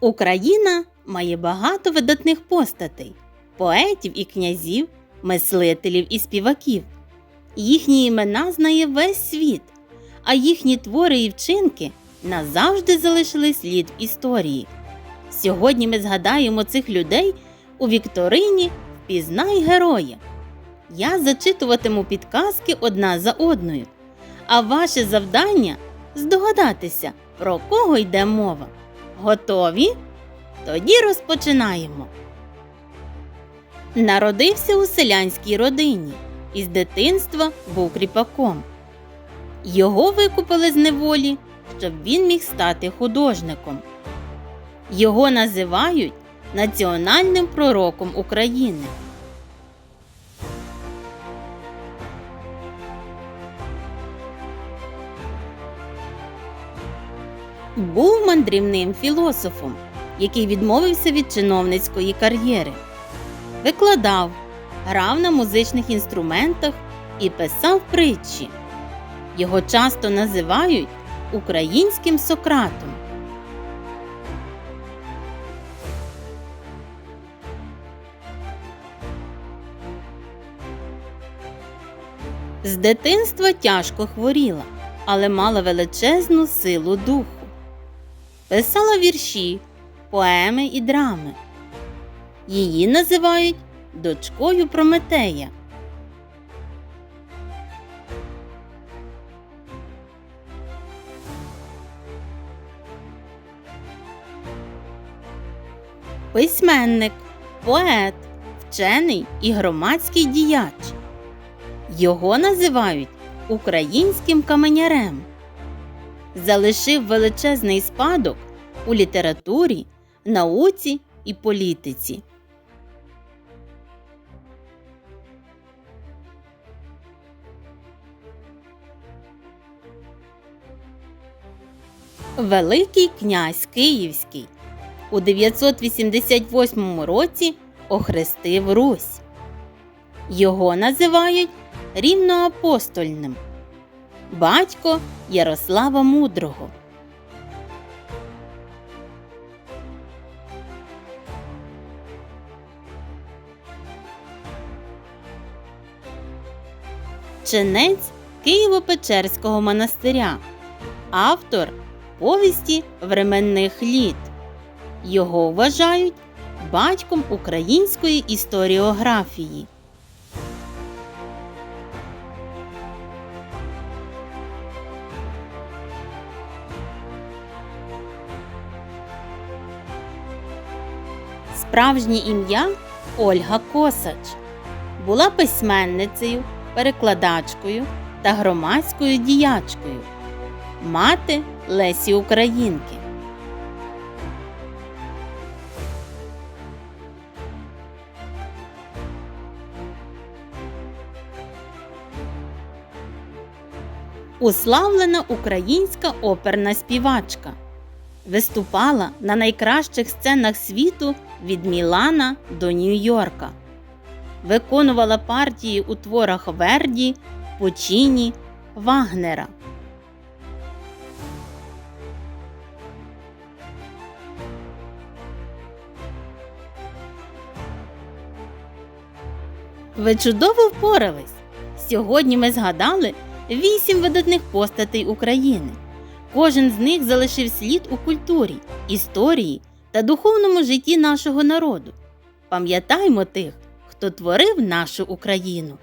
Україна має багато видатних постатей, поетів і князів, мислителів і співаків. Їхні імена знає весь світ, а їхні твори і вчинки назавжди залишили слід в історії. Сьогодні ми згадаємо цих людей у вікторині Впізнай героя. Я зачитуватиму підказки одна за одною, а ваше завдання здогадатися, про кого йде мова. Готові? Тоді розпочинаємо. Народився у селянській родині і з дитинства був кріпаком. Його викупили з неволі, щоб він міг стати художником. Його називають національним пророком України. Був мандрівним філософом, який відмовився від чиновницької кар'єри. Викладав, грав на музичних інструментах і писав притчі. Його часто називають українським Сократом. З дитинства тяжко хворіла, але мала величезну силу духу. Писала вірші, поеми і драми. Її називають дочкою Прометея. Письменник, поет, вчений і громадський діяч. Його називають українським каменярем. Залишив величезний спадок у літературі, науці і політиці. Великий князь Київський у 988 році охрестив Русь. Його називають рівноапостольним. Батько Ярослава Мудрого. Ченець Києво-Печерського монастиря. Автор повісті временних літ. Його вважають батьком української історіографії. Справжнє ім'я Ольга Косач була письменницею, перекладачкою та громадською діячкою, мати Лесі Українки. Уславлена українська оперна співачка. Виступала на найкращих сценах світу від Мілана до Нью-Йорка. Виконувала партії у творах Верді, Пучіні, Вагнера. Ви чудово впорались! Сьогодні ми згадали вісім видатних постатей України. Кожен з них залишив слід у культурі, історії та духовному житті нашого народу. Пам'ятаймо тих, хто творив нашу Україну.